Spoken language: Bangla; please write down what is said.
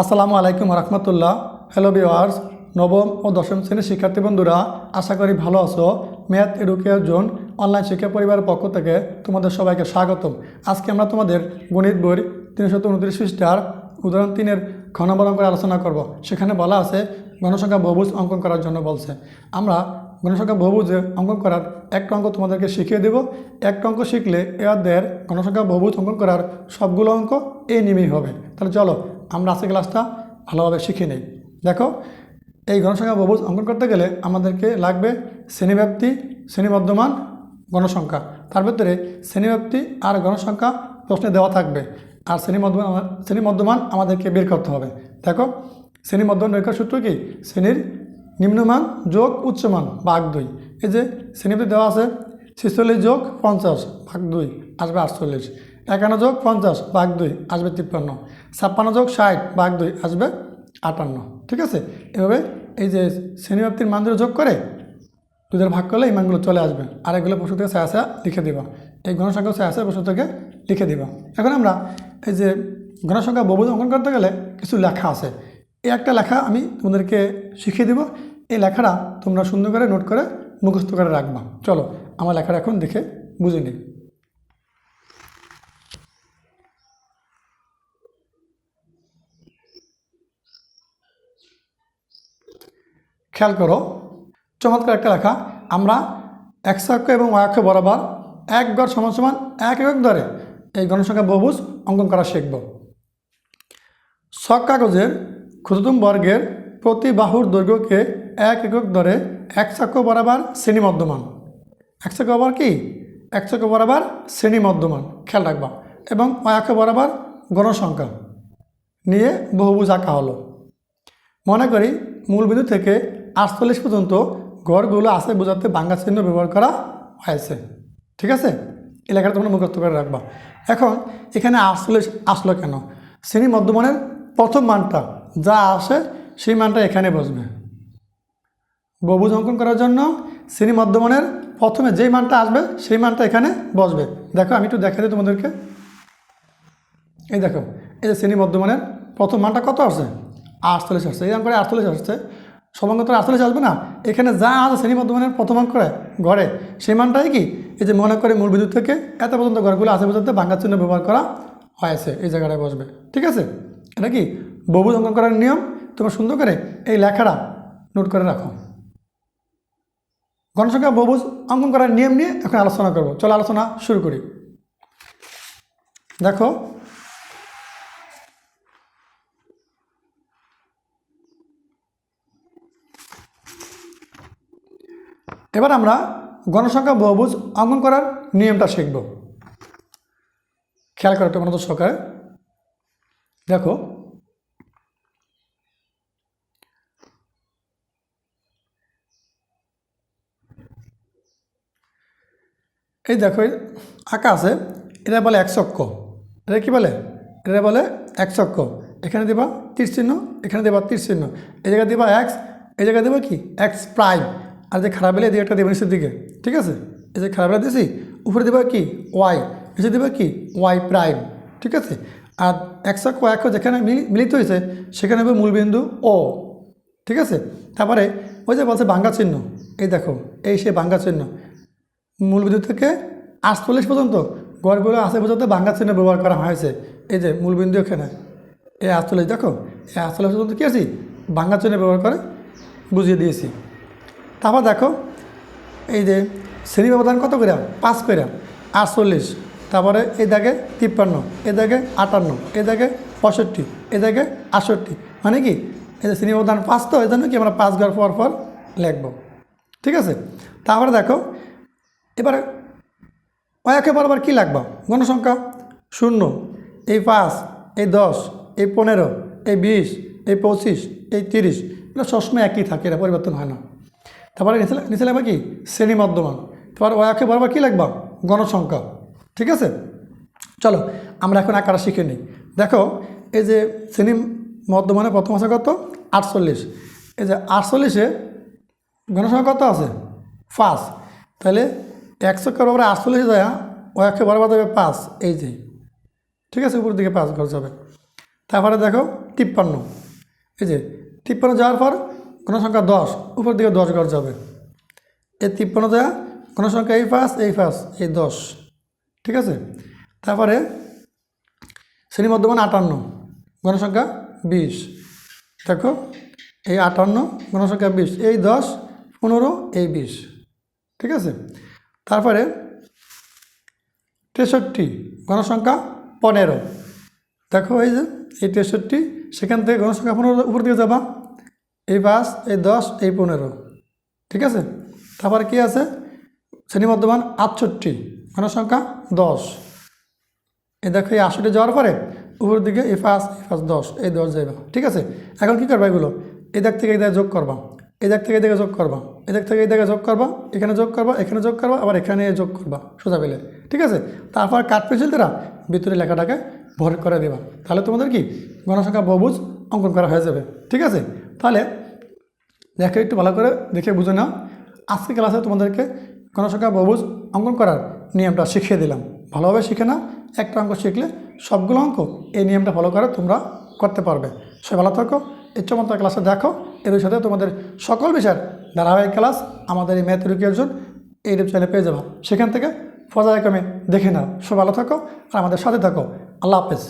আসসালামু আলাইকুম রহমতুল্লাহ। হ্যালো ভিওয়ার্স নবম ও দশম শ্রেণির শিক্ষার্থী বন্ধুরা, আশা করি ভালো আছো। ম্যাথ এডুকেয়ার জোন অনলাইন শিক্ষা পরিবারের পক্ষ থেকে তোমাদের সবাইকে স্বাগতম। আজকে আমরা তোমাদের গণিত বই তিনশো উনত্রিশ পৃষ্ঠার উদাহরণ তিনের ঘনবরণ করে আলোচনা করব। সেখানে বলা আছে গণসংখ্যা বহুভুজ অঙ্কন করার জন্য বলছে। আমরা গণসংখ্যা বহুভুজে অঙ্কন করার একটা অঙ্ক তোমাদেরকে শিখিয়ে দেব। একটা অঙ্ক শিখলে এ অধ্যায়ের গণসংখ্যা বহুভুজ অঙ্কন করার সবগুলো অঙ্ক এই নিমেই হবে। তাহলে চলো আমরা আজকে ক্লাসটা ভালোভাবে শিখে নেই। দেখো, এই গণসংখ্যা বহুভুজ অঙ্কন করতে গেলে আমাদেরকে লাগবে শ্রেণীব্যাপ্তি, শ্রেণীবর্ধমান গণসংখ্যা তার ভিতরে শ্রেণীব্যাপ্তি আর গণসংখ্যা প্রশ্নে দেওয়া থাকবে। আর শ্রেণীমধ্যমান শ্রেণীমধ্যমান আমাদেরকে বের করতে হবে। দেখো শ্রেণীমধ্যমান রেখার সূত্র কি? শ্রেণির নিম্নমান যোগ উচ্চমান, ভাগ দুই। এই যে শ্রেণীতে দেওয়া আছে, ছেচল্লিশ যোগ পঞ্চাশ, ভাগ দুই, আসবে আটচল্লিশ। একান্ন যোগ পঞ্চাশ ভাগ দুই আসবে তিপ্পান্ন। ছাপ্পান্ন যোগ ষাট ভাগ দুই আসবে আটান্ন। ঠিক আছে? এভাবে এই যে শ্রেণীব্যাপ্তির মানগুলো যোগ করে দুধের ভাগ করলে এই মানগুলো চলে আসবে। আর এগুলো পশু থেকে ছায়া ছায়া লিখে দিবা। এই গণসংখ্যা ছায়া ছায়া পশু থেকে লিখে দিবা। এখন আমরা এই যে গণসংখ্যা বহু অঙ্কন করতে গেলে কিছু লেখা আছে। এই একটা লেখা আমি তোমাদেরকে শিখিয়ে দিব। এই লেখাটা তোমরা সুন্দর করে নোট করে মুখস্থ করে রাখবা। চলো, আমার লেখাটা এখন দেখে বুঝে নিই। খেয়াল করো, চমৎকার একটা লেখা, আমরা একশো অক্ষ এবং অক্ষ বরাবর এক গড় সমান সমান এক একক ধরে এই গণসংখ্যা বহুভুজ অঙ্কন করা শিখব। ছক কাগজের ক্ষুদ্রতম বর্গের প্রতি বাহুর দৈর্ঘ্যকে এক একক ধরে এক চক্র বরাবর শ্রেণি মধ্যমান। এক চক্র বরাবর কি? এক চক্র বরাবর শ্রেণি মধ্যমান, খেয়াল রাখবা। এবং অক্ষ বরাবর গণসংখ্যা নিয়ে বহুভুজ আঁকা হলো। মনে করি মূলবিন্দু থেকে আটচল্লিশ পর্যন্ত গড়গুলো আছে বোঝাতে বাংলা চিহ্ন ব্যবহার করা হয়েছে। ঠিক আছে? এলাকাটা তোমরা মুখস্থ করে রাখবা। এখন এখানে আটচল্লিশ আসলো কেন? শ্রেণি মধ্যমানের প্রথম মানটা যা আসে সেই মানটা এখানে বসবে। বহুভুজ অঙ্কন করার জন্য শ্রেণি মধ্যমানের প্রথমে যেই মানটা আসবে সেই মানটা এখানে বসবে। দেখো, আমি একটু দেখা দিই তোমাদেরকে। এই দেখো, এই যে শ্রেণি মধ্যমানের প্রথম মানটা কত আসছে? আটচল্লিশ আসছে। এই করে আটচল্লিশ আসছে সমাঙ্গত আটচল্লিশ আসবে না। এখানে যা আছে শ্রেণি প্রথম অঙ্ক করে, ঘরে। সেই মানটাই কি? এই যে মনে করে মূল বিদ্যুৎ থেকে এত পর্যন্ত ঘরগুলো আছে পর্যন্ত বাঙ্গা চিহ্ন ব্যবহার করা হয়েছে এই জায়গাটায় বসবে। ঠিক আছে? এটা কি? বহুভুজ অঙ্কন করার নিয়ম? তোমরা সুন্দর করে এই লেখাটা নোট করে রাখো। গণসংখ্যা বহুভুজ অঙ্কন করার নিয়ম নিয়ে এখন আলোচনা করব। চলো আলোচনা শুরু করি। দেখো এবার আমরা গণসংখ্যা বহুভুজ অঙ্কন করার নিয়মটা শিখব। খেয়াল করো তোমরা সকালে দেখো। এই দেখো আঁকা আছে, এটা বলে এক চক্ক এটা কি বলে? এটা বলে এক চক্ক এখানে দেবা তীর চিহ্ন, এখানে দেবা তীর চিহ্ন। এই জায়গায় দেবা এক্স, এই জায়গায় দেবা কি? X prime. আর যে খারাপ বেলে দিয়ে একটা দেবে নিচের দিকে, ঠিক আছে? এই যে খারাপ বেলা দিয়েছি, উপরে দেবা কি? ওয়াই নিচে দেবা কি? ওয়াই প্রাইম ঠিক আছে? আর একশো কয়েক যেখানে মিলি- মিলিত হয়েছে, সেখানে হবে মূলবিন্দু ও ঠিক আছে? তারপরে ওই যে বলছে বাঙ্গা চিহ্ন, এই দেখো, এই সে বাঙ্গা চিহ্ন। মূলবিন্দু থেকে আটচল্লিশ পর্যন্ত, গড়গুলো আছে পর্যন্ত বাঙ্গা চিহ্ন ব্যবহার করা হয়েছে। এই যে মূলবিন্দু এখানে, এই আটচল্লিশ, দেখো, এই আটচল্লিশ পর্যন্ত কী আছি? বাঙ্গা চিহ্ন ব্যবহার করে বুঝিয়ে দিয়েছি। তারপর দেখো, এই যে শ্রেণি ব্যবধান কত করে পাঁচ করে আটচল্লিশ। তারপরে এই দাগে তিপ্পান্ন এই দাগে আটান্ন এই দাগে পঁয়ষট্টি, এ দাগে আটষট্টি। মানে কি? এই যে শ্রেণি ব্যবধান পাঁচ তো এই জন্য কি আমরা পাঁচ ঘর পর পর লিখব। ঠিক আছে? তারপরে দেখো, এবারে অয়াকে বরাবর কী লাগবে গণসংখ্যা শূন্য, এই পাঁচ, এই দশ, এই পনেরো, এই বিশ, এই পঁচিশ, এই তিরিশ। এগুলো সবসময় একই থাকে এটা পরিবর্তন হয় না। তারপরে নিচে নিচে লাগবে কি? শ্রেণি মধ্যমান। তারপর অয়াকে বরাবর কী লাগবা গণসংখ্যা। ঠিক আছে? চলো, আমরা এখন আঁকাটা শিখে নিই। দেখো, এই যে শ্রেণি মধ্যমানে প্রথম আছে কত? আটচল্লিশ। এই যে আটচল্লিশে গণসংখ্যা কত আছে? পাঁচ। তাহলে একশো বরাবর আটচল্লিশে যায় ও একশো বরাবর যাবে পাঁচ। এই যে। ঠিক আছে, উপরের দিকে পাঁচ ঘর যাবে। তারপরে দেখো, তিপ্পান্ন। এই যে, তিপ্পান্ন যাওয়ার পর কোনো সংখ্যা দশ, উপর দিকে দশ ঘর যাবে। এই তিপ্পান্ন দেওয়া কোনো সংখ্যা এই পাঁচ এই পাঁচ, এই দশ। ঠিক আছে? তারপরে শ্রেণি মধ্যমান আটান্ন গণসংখ্যা বিশ। দেখো, এই আটান্ন গণসংখ্যা বিশ, এই দশ, পনেরো, এই বিশ। ঠিক আছে? তারপরে তেষট্টি গণসংখ্যা পনেরো। দেখো এই যে, এই তেষট্টি, সেখান থেকে গণসংখ্যা পনেরো, উপর দিকে যাবা। এই পাঁচ, এই দশ, এই পনেরো। ঠিক আছে? তারপর কি আছে? শ্রেণি মধ্যমান আটষট্টি গণসংখ্যা দশ। এই দেখো, এই আশিটা যাওয়ার পরে উপর দিকে এ পাঁচ এ পাঁচ, দশ, এই দশ যাইবা। ঠিক আছে? এখন কী করবা এগুলো? এই দিক থেকে এই দিকে যোগ করবা। এই দিক থেকে এই দিকে যোগ করবা। এই দিক থেকে এই দিকে যোগ করবা। এখানে যোগ করবা, এখানে যোগ করবা, আবার এখানে যোগ করবা। সোজা পেলে। ঠিক আছে? তারপর কাঠ পেন্সিল দ্বারা ভিতরে লেখাটাকে ভর করে দেবা। তাহলে তোমাদের কি? গণসংখ্যা বহুভুজ অঙ্কন করা হয়ে যাবে। ঠিক আছে? তাহলে দেখে একটু ভালো করে দেখে বুঝে নাও। আজকে ক্লাসে তোমাদেরকে গণসংখ্যা বহুভুজ অঙ্কন করার নিয়মটা শিখিয়ে দিলাম। ভালোভাবে শিখে না একটা অঙ্ক শিখলে সবগুলো অঙ্ক এই নিয়মটা ফলো করে তোমরা করতে পারবে। সে ভালো থাকো, এই চমৎকার ক্লাসে দেখো এর সাথে তোমাদের সকল বিষয়ের ধারাবাহিক ক্লাস আমাদের এই ম্যাথ এই ইউটিউব চ্যানেলে পেয়ে যাব। সেখান থেকে পর্যায়ক্রমে দেখে নাও। সব ভালো থাকো আর আমাদের সাথে থাকো। আল্লাহ হাফেজ।